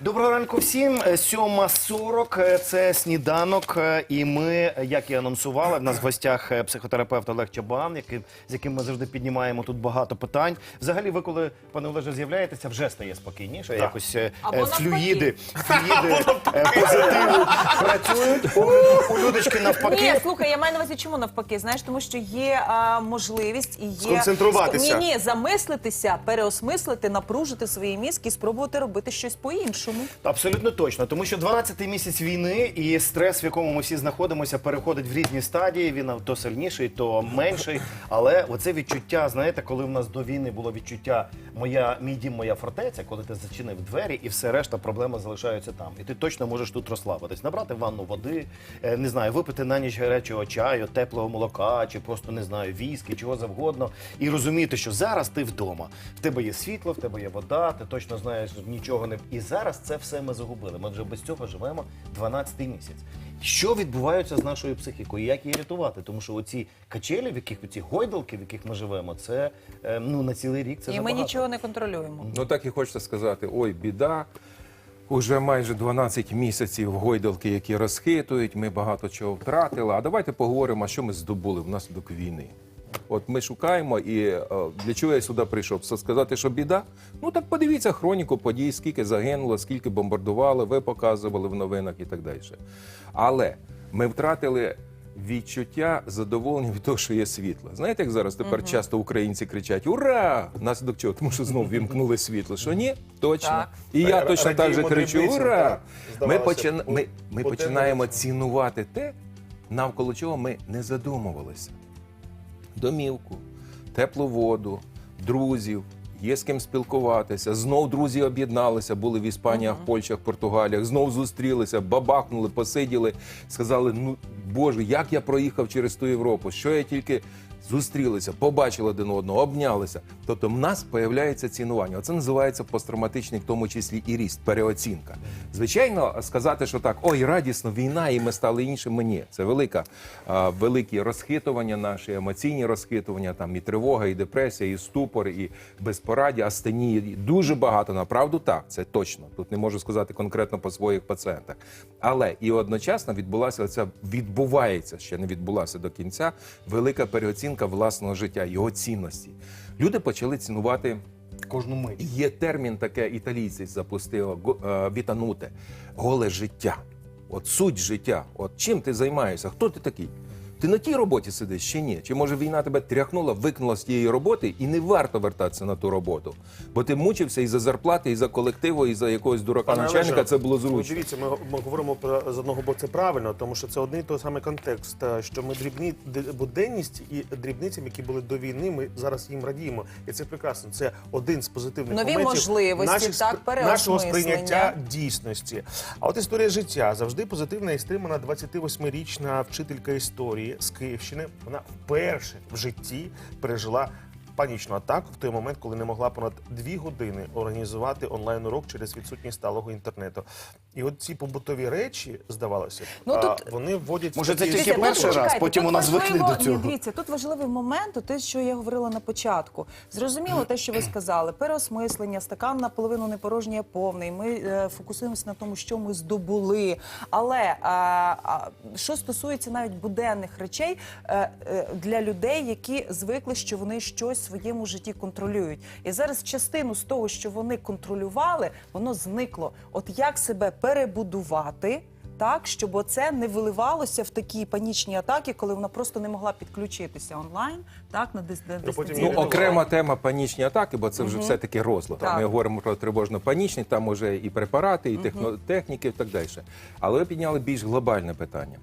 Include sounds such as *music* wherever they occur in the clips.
Доброго ранку всім. Е, 7.40 е, – це сніданок. е, І ми, е, як і анонсували, в нас в гостях е, психотерапевт Олег Чабан, який, з яким ми завжди піднімаємо тут багато питань. Взагалі, ви коли, пане Олеже, з'являєтеся, вже стає спокійніше. Якось е, *laughs* Або е, флюїди, флюїди е, позитиву працюють. У, у Людочки навпаки. Ні, слухай, я маю на увазі, чому навпаки? Знаєш, тому що є а, можливість і є Сконцентруватися. Ні, ні, замислитися, переосмислити, напружити свої мізки і спробувати робити щось по-іншому. Абсолютно точно, тому що 12-й місяць війни і стрес, в якому ми всі знаходимося, переходить в різні стадії. Він то сильніший, то менший. Але оце відчуття, знаєте, коли в нас до війни було відчуття моя мій дім, моя фортеця, коли ти зачинив двері, і все решта проблеми залишаються там. І ти точно можеш тут розслабитись, набрати ванну води, е, не знаю, випити на ніч гарячого чаю, теплого молока, чи просто не знаю, віскі, чого завгодно, і розуміти, що зараз ти вдома. В тебе є світло, в тебе є вода, ти точно знаєш, нічого не і зараз це все ми загубили. Ми вже без цього живемо 12-й місяць. Що відбувається з нашою психікою? Як її рятувати? Тому що оці качелі, в яких оці гойдалки, в яких ми живемо, це е, ну на цілий рік це і ми нічого не контролюємо. Ну так і хочеться сказати: ой, біда. Уже майже 12 місяців гойдалки, які розхитують, ми багато чого втратили. А давайте поговоримо, що ми здобули внаслідок війни. От ми шукаємо, і е, для чого я сюди прийшов? Це сказати, що біда? Ну так подивіться хроніку подій, скільки загинуло, скільки бомбардували, ви показували в новинах і так далі. Але ми втратили відчуття задоволення від того, що є світло. Знаєте, як зараз тепер часто українці кричать Ура! Внаслідок чого? Тому що знову вімкнули світло. Що ні? Точно. Так. І я точно так же кричу: Ура! так. Ми, почина... б, ми, ми починаємо цінувати те, навколо чого ми не задумувалися. Домівку, теплу воду, друзів, є з ким спілкуватися. Знов друзі об'єдналися, були в Іспаніях, Польщах, Португаліях, знов зустрілися, бабахнули, посиділи, сказали: ну Боже, як я проїхав через ту Європу, що я тільки. Зустрілися, побачили один одного, обнялися. Тобто, в нас появляється цінування. Оце називається посттравматичний, в тому числі і ріст, переоцінка. Звичайно, сказати, що так, ой, радісно, війна, і ми стали іншими. Ні, це велика, великі розхитування наші, емоційні розхитування, там і тривога, і депресія, і ступор, і безпорадя, астенії. Дуже багато. Направду так, це точно. Тут не можу сказати конкретно по своїх пацієнтах. Але і одночасно відбулася оця відбувається, ще не відбулася до кінця, велика переоцінка власного життя, його цінності. Люди почали цінувати кожну мить. Є термін таке італійці запустили е, вітануте голе життя. От суть життя. От чим ти займаєшся? Хто ти такий? Ти на тій роботі сидиш чи ні? Чи може війна тебе тряхнула, викинула з тієї роботи і не варто вертатися на ту роботу? Бо ти мучився і за зарплати, і за колективу, і за якогось дурака Пане начальника. Олеже, Це було ну, зручно. Дивіться, ми, ми говоримо про з одного боку це правильно, тому що це один і той самий контекст. е, Що ми дрібні буденність і дрібницям, які були до війни, ми зараз їм радіємо. І це прекрасно. Це один з позитивних Нові моментів можливості, наших, так, нашого сприйняття дійсності. А от історія життя завжди позитивна і стримана 28-річна вчителька історії з Київщини. Вона вперше в житті пережила. Панічну атаку в той момент, коли не могла понад дві години організувати онлайн урок через відсутність сталого інтернету. І от ці побутові речі, здавалося, б, Ну, а, тут- вони вводять Може, це тільки перший раз, чекайте, потім у нас звикли до цього. Ні, дивіться, тут важливий момент, те, що я говорила на початку. Зрозуміло те, що ви сказали, переосмислення, стакан наполовину не порожній, а повний. Ми е, фокусуємося на тому, що ми здобули. Але а, а, що стосується навіть буденних речей е, е, для людей, які звикли, що вони щось своєму житті контролюють. І зараз частину з того, що вони контролювали, воно зникло. От як себе перебудувати? Так, щоб оце не виливалося в такі панічні атаки, коли вона просто не могла підключитися онлайн, так на дис- Ну, Ну, окрема тема панічні атаки, бо це вже все-таки розлад. Так. Ми говоримо про тривожно-панічні, там уже і препарати, і техно- техніки, і так далі. Але ви підняли більш глобальне питання.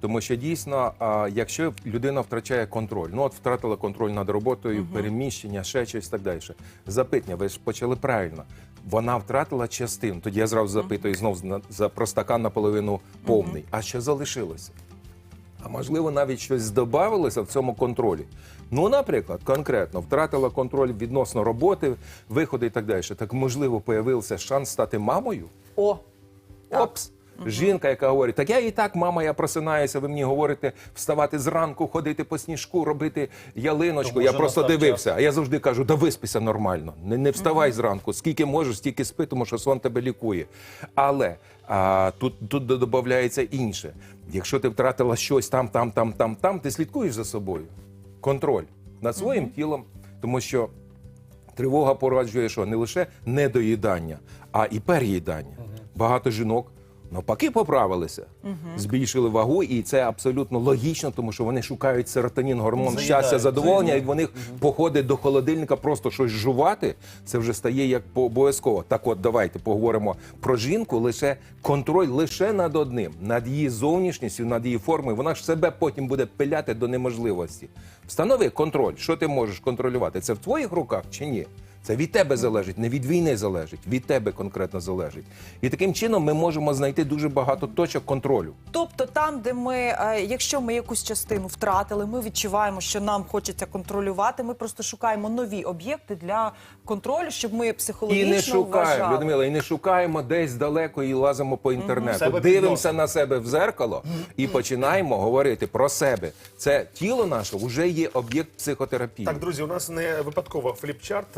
Тому що дійсно, якщо людина втрачає контроль, ну от втратила контроль над роботою, переміщення, ще щось так далі. Запитання, ви ж почали правильно. Вона втратила частину. Тоді я зразу запитую знов за про стакан наполовину повний. А що залишилося? А можливо, навіть щось здобавилося в цьому контролі. Ну, наприклад, конкретно втратила контроль відносно роботи, виходи і так далі. Так можливо, появився шанс стати мамою? О, так. Опс! Жінка, яка говорить, так я і так, мама, я просинаюся, ви мені говорите вставати зранку, ходити по сніжку, робити ялиночку. Тому я просто дивився. А я завжди кажу, да виспися нормально. Не, не вставай зранку. Скільки можеш, стільки спи, тому що сон тебе лікує. Але а, тут, тут додається інше. Якщо ти втратила щось там, там, там, там, там, ти слідкуєш за собою. Контроль над своїм тілом, тому що тривога породжує що не лише недоїдання, а і переїдання. Багато жінок. Навпаки, поправилися, збільшили вагу, і це абсолютно логічно, тому що вони шукають серотонін, гормон Заїдають, щастя, задоволення, і заїдають. в них походи до холодильника, просто щось жувати, це вже стає як обов'язково. Так от давайте поговоримо про жінку, лише контроль лише над одним, над її зовнішністю, над її формою. Вона ж себе потім буде пиляти до неможливості. Встанови контроль, що ти можеш контролювати. Це в твоїх руках чи ні? Це від тебе залежить, не від війни залежить, від тебе конкретно залежить. І таким чином ми можемо знайти дуже багато точок контролю. Тобто, там, де ми, е, якщо ми якусь частину втратили, ми відчуваємо, що нам хочеться контролювати. Ми просто шукаємо нові об'єкти для контролю, щоб ми І не шукаємо, вважали. Людмила, і не шукаємо десь далеко і лазимо по інтернету. Себе Дивимося на себе в зеркало і починаємо говорити про себе. Це тіло наше вже є об'єкт психотерапії. Так, друзі, у нас не випадково фліпчарт,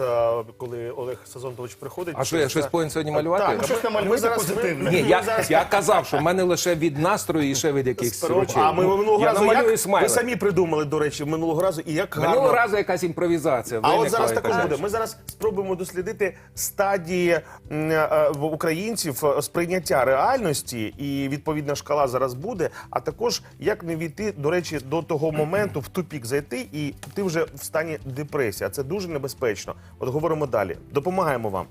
коли Олег Сазонтович приходить. А що, я щось повинен сьогодні малювати? Так, Ну, ми- щось зараз позитивне. Ні, я, зараз- я казав, що в мене лише від настрою і ще від якихось речей. А ми минулого я разу намалюю як ви самі придумали, до речі, минулого разу, і як гарно. Минулого разу якась імпровізація. А от зараз також буде. Ми зараз спробуємо дослідити стадії е, в українців е, сприйняття реальності, і відповідна шкала зараз буде. А також як не війти, до речі, до того моменту в тупік зайти, і ти вже в стані депресії. А це дуже небезпечно. От говоримо далі. Допомагаємо вам.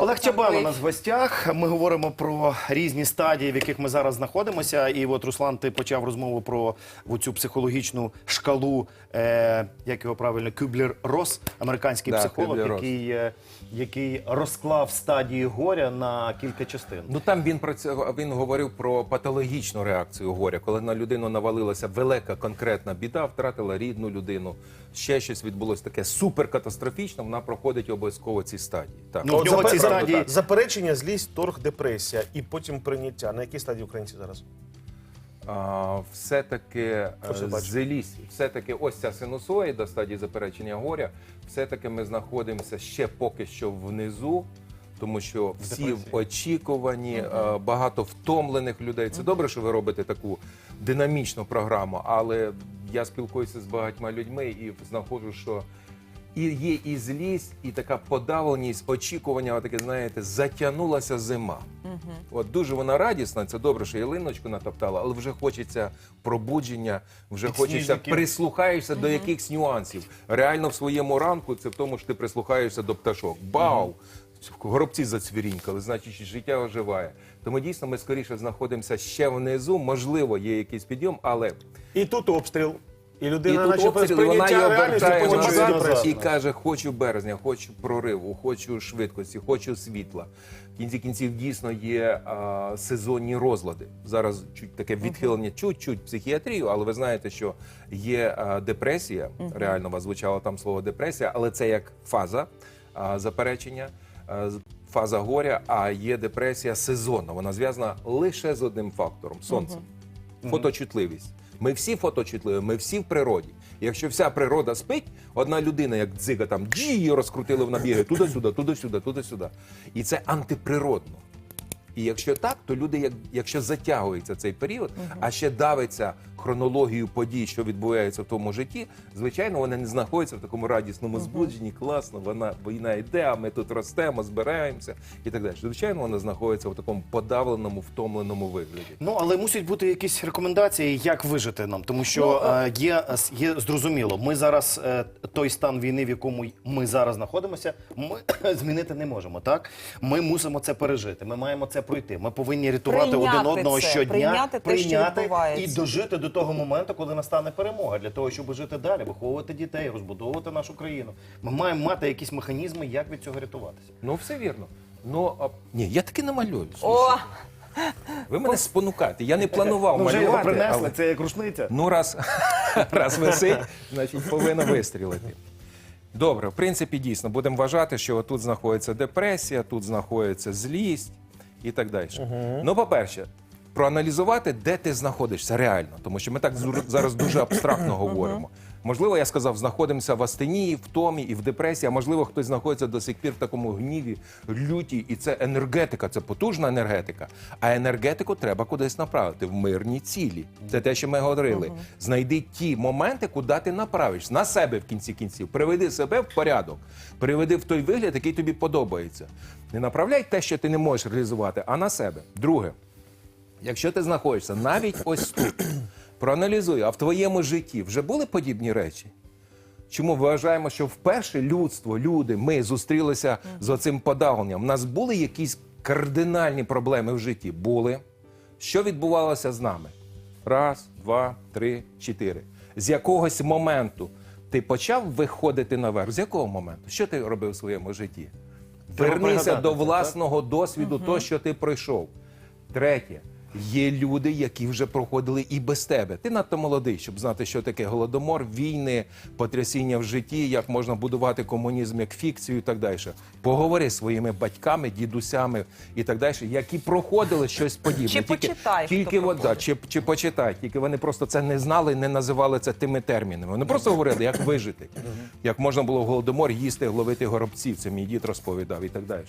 Олег Чабан у нас в гостях. Ми говоримо про різні стадії, в яких ми зараз знаходимося. І от Руслан, ти почав розмову про цю психологічну шкалу, е, як його правильно, Кюблер Рос, американський Да, психолог, який, е, який розклав стадії горя на кілька частин. Ну там він про це він говорив про патологічну реакцію горя, коли на людину навалилася велика конкретна біда, втратила рідну людину. Ще щось відбулося таке суперкатастрофічне. Вона проходить обов'язково ці стадії. Так Ну, в нього ці стадії- заперечення, злість, торг, депресія і потім прийняття. На якій стадії українці зараз? все-таки е, зелість, все-таки ось ця синусоїда стадії заперечення горя. Все-таки ми знаходимося ще поки що внизу. Тому що всі в очікуванні, е, багато втомлених людей. Це добре, що ви робите таку динамічну програму, але я спілкуюся з багатьма людьми і знаходжу, що і є і злість, і така подавленість, очікування, таке, знаєте, затягнулася зима. От дуже вона радісна, це добре, що ялиночку натоптала, але вже хочеться пробудження, вже хочеться Підсніжників. прислухаєшся до якихось нюансів. Реально в своєму ранку це в тому, що ти прислухаєшся до пташок. Бау! Горобці зацвірінькали, значить життя оживає. Тому дійсно ми скоріше знаходимося ще внизу. Можливо, є якийсь підйом, але І тут обстріл. І і людина, тут наче без обстріл, вона прийняття її реальності, обертає потім назад. назад і каже: хочу березня, хочу прориву, хочу швидкості, хочу світла. В кінці кінців дійсно є а, сезонні розлади. Зараз чуть таке відхилення, чуть-чуть психіатрію, але ви знаєте, що є а, депресія. Реально у вас звучало там слово депресія, але це як фаза а, заперечення. а, Фаза горя, а є депресія сезонна. Вона зв'язана лише з одним фактором сонцем фоточутливість. Ми всі фоточутливі, ми всі в природі. Якщо вся природа спить, одна людина, як дзига, там джі її розкрутили в набіги туди-сюди, туди-сюди, туди-сюди. І це антиприродно. І якщо так, то люди, як, якщо затягується цей період, а ще давиться хронологію подій, що відбувається в тому житті, звичайно, вони не знаходяться в такому радісному збудженні, класно, вона війна йде, а ми тут ростемо, збираємося і так далі. Звичайно, вона знаходиться в такому подавленому, втомленому вигляді. Ну але мусять бути якісь рекомендації, як вижити нам, тому що е, є, є зрозуміло. Ми зараз е, той стан війни, в якому ми зараз знаходимося, ми *coughs* змінити не можемо. Так ми мусимо це пережити. Ми маємо це пройти. Ми повинні рятувати Прийняти один одного це, щодня, прийняти те, що і дожити до того моменту, коли настане перемога, для того, щоб жити далі, виховувати дітей, розбудовувати нашу країну. Ми маємо мати якісь механізми, як від цього рятуватися. Ну, все вірно. Ну, а... ні, я таки не малюю. О. Ви мене спонукаєте. Я не планував Ну, вже його принесли, але... це як рушниця. Ну, раз, *laughs* раз висить, значить повинно вистрілити. Добре, в принципі, дійсно, будемо вважати, що тут знаходиться депресія, тут знаходиться злість. і так далі. Ну, по-перше, проаналізувати, де ти знаходишся реально, тому що ми так зараз дуже абстрактно говоримо. Можливо, я сказав, знаходимося в астенії, в томі і в депресії, а можливо, хтось знаходиться до сих пір в такому гніві, люті, і це енергетика, це потужна енергетика. А енергетику треба кудись направити в мирні цілі. Це те, що ми говорили. Знайди ті моменти, куди ти направиш на себе в кінці кінців. Приведи себе в порядок, приведи в той вигляд, який тобі подобається. Не направляй те, що ти не можеш реалізувати, а на себе. Друге. Якщо ти знаходишся навіть ось тут, проаналізуй, а в твоєму житті вже були подібні речі? Чому вважаємо, що вперше людство, люди, ми зустрілися з оцим подавленням? У нас були якісь кардинальні проблеми в житті? Були. Що відбувалося з нами? Раз, два, три, чотири. З якогось моменту ти почав виходити наверх. З якого моменту? Що ти робив в своєму житті? Вернися до власного досвіду, то, що ти пройшов. Третє. Є люди, які вже проходили і без тебе. Ти надто молодий, щоб знати, що таке голодомор, війни, потрясіння в житті, як можна будувати комунізм як фікцію і так далі. Поговори зі своїми батьками, дідусями і так далі, які проходили щось подібне. Чи почитай, тільки от, да, проходив. чи, чи почитай, тільки вони просто це не знали, не називали це тими термінами. Вони просто говорили, як вижити, як можна було в голодомор їсти, ловити горобців. Це мій дід розповідав і так далі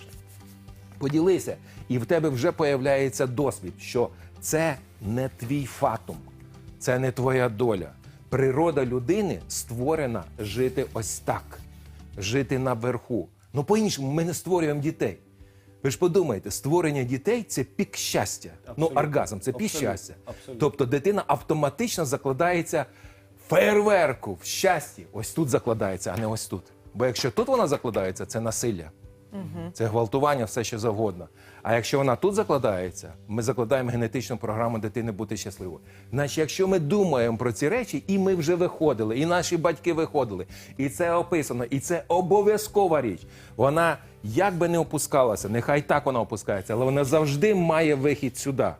поділися, і в тебе вже появляється досвід, що це не твій фатум, це не твоя доля. Природа людини створена жити ось так, жити наверху. Ну, по-іншому, ми не створюємо дітей. Ви ж подумайте, створення дітей це пік щастя. Ну, оргазм це пік щастя. Тобто дитина автоматично закладається в фейерверку, в щасті. Ось тут закладається, а не ось тут. Бо якщо тут вона закладається, це насилля. Це гвалтування, все що завгодно. А якщо вона тут закладається, ми закладаємо генетичну програму дитини бути щасливою. Значить, якщо ми думаємо про ці речі, і ми вже виходили, і наші батьки виходили, і це описано, і це обов'язкова річ. Вона як би не опускалася, нехай так вона опускається, але вона завжди має вихід сюди.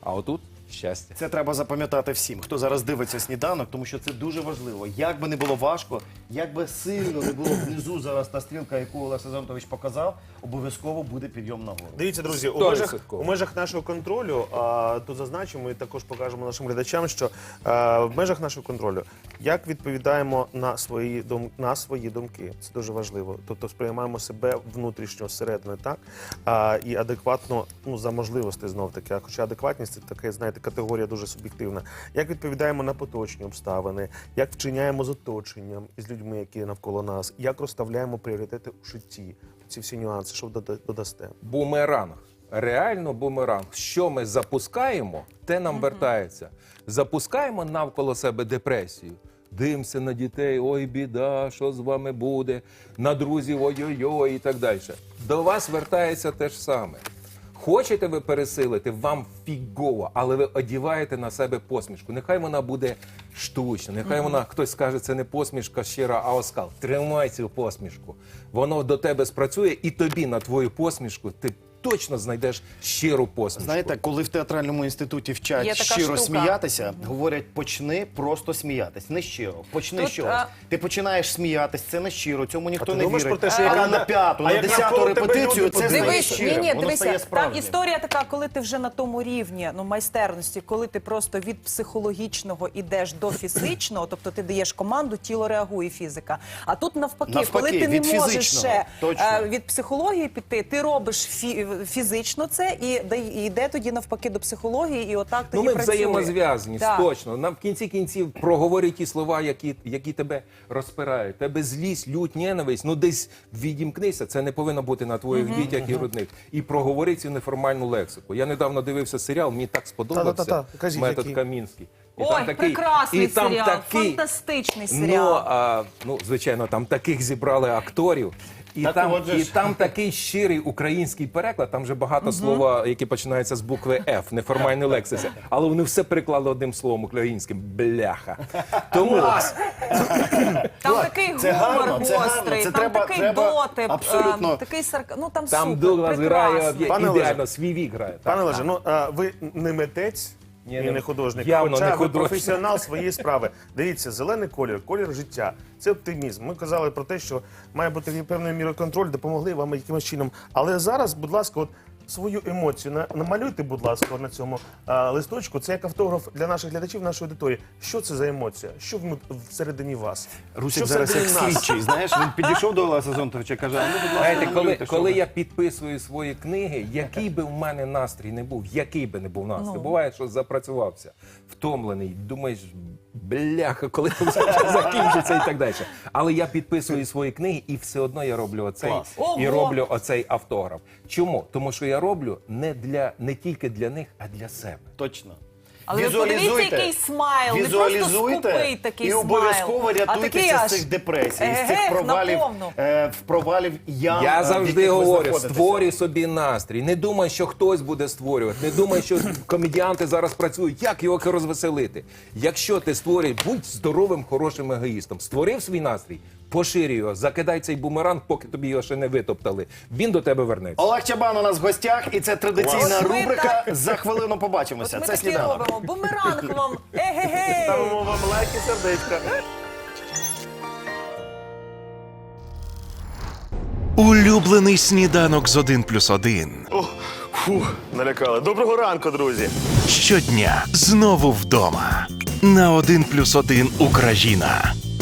А отут щастя. Це треба запам'ятати всім, хто зараз дивиться сніданок, тому що це дуже важливо. Як би не було важко, як би сильно не було внизу зараз та стрілка, яку Олег Сезонтович показав, обов'язково буде підйом нагору. Дивіться, друзі, у межах, у межах нашого контролю, а, тут зазначимо і також покажемо нашим глядачам, що а, в межах нашого контролю, як відповідаємо на свої, дум, на свої думки, це дуже важливо. Тобто сприймаємо себе внутрішньо зсередини, так? А, і адекватно ну, за можливості знов таки. А хоча адекватність це таке, знаєте, категорія дуже суб'єктивна. Як відповідаємо на поточні обставини, як вчиняємо з оточенням і з людьми, які навколо нас, як розставляємо пріоритети у житті. Ці всі нюанси, що додасте. бумеранг. Реально бумеранг. Що ми запускаємо, те нам вертається. Запускаємо навколо себе депресію. Дивимося на дітей, ой, біда, що з вами буде, на друзів, ой-ой-ой і так далі. До вас вертається те ж саме. Хочете ви пересилити, вам фігово, але ви одіваєте на себе посмішку. Нехай вона буде штучна, нехай вона хтось скаже, це не посмішка щира, а оскал. Тримай цю посмішку. Воно до тебе спрацює, і тобі на твою посмішку ти точно знайдеш щиру посмішку. Знаєте, коли в театральному інституті вчать така щиро штука. сміятися, говорять, почни просто сміятись. Не щиро. Почни Тут, з а- Ти починаєш сміятись, це не щиро, цьому ніхто ти не думаєш вірить. про те, що Але на п'яту, а на як десяту навколо тебе репетицію люди це стає Дивись, щирим. ні, ні, стає дивися, там справжнім. історія така, коли ти вже на тому рівні ну майстерності, коли ти просто від психологічного ідеш до фізичного, тобто ти даєш команду, тіло реагує фізика. А тут навпаки, Навпаки, коли ти не від можеш фізичного, ще точно. е, від психології піти, ти робиш фі- фізично це і і йде тоді навпаки до психології, і отак Ну, ми працює. взаємозв'язані, Так. точно. Нам в кінці кінців проговорюй ті слова, які, які тебе розпирають. Тебе злість, лють, ненависть. Ну десь відімкнися. Це не повинно бути на твоїх дітях і родних. І проговори цю неформальну лексику. Я недавно дивився серіал, мені так сподобався. Та-та-та, кажіть, метод який. Камінський. І Ой, прекрасний і там серіал, такий, фантастичний Ну, серіал. а, ну, звичайно, там таких зібрали акторів. І, Так там, от і там такий щирий український переклад, там вже багато слова, які починаються з букви Ф, неформальний лексис. Але вони все переклали одним словом українським бляха. Тому Там такий Це гумор гарно, гострий, Це там треба- такий треба дотип, е, такий сарка... ну там, там супер, Дуглас грає. Пане ідеально, свій вік грає. так. Пане Леже, ну а ви не митець Ні, не- не художник, явно хоча не ви художник. професіонал своєї справи. Дивіться, зелений колір, колір життя. Це оптимізм. Ми казали про те, що має бути певною мірою контроль, допомогли вам якимось чином. Але зараз, будь ласка, от свою емоцію на, намалюйте, будь ласка, на цьому а, листочку. Це як автограф для наших глядачів, нашої аудиторії. Що це за емоція? Що всередині вас? Русик що зараз як всередині нас? слідчий, знаєш, він підійшов до Олеся Зонтовича, каже, а ну, будь ласка, Знаєте, коли, намалюйте, що коли ви». я підписую свої книги, який би в мене настрій не був, який би не був настрій. Ну. Буває, що запрацювався, втомлений, думаєш, бляха, коли *laughs* це все закінчиться і так далі. Але я підписую свої книги, і все одно я роблю оцей Клас. і Ого! роблю оцей автограф. Чому? Тому що я роблю не для не тільки для них, а для себе. Точно. Але ви подивіться, який смайл, не просто скупий такий і обов'язково рятуйтеся з цих депресій, з цих провалів, е, в провалів ям. Я е, завжди говорю: створюй собі настрій. Не думай, що хтось буде створювати. Не думай, що *clears throat* комедіанти зараз працюють. Як його розвеселити? Якщо ти створюєш, будь здоровим, хорошим егоїстом. Створив свій настрій, поширюй його, закидай цей бумеранг, поки тобі його ще не витоптали. Він до тебе вернеться. Олег Чабан у нас в гостях, і це традиційна Клас. рубрика. За хвилину побачимося. Ми Це такі сніданок. робимо. Бумеранг вам. Еге-ге. Ставимо вам лайки, сердечка. Улюблений сніданок з 1 плюс 1. О, фух, налякали. Доброго ранку, друзі. Щодня знову вдома. На 1 плюс 1 Україна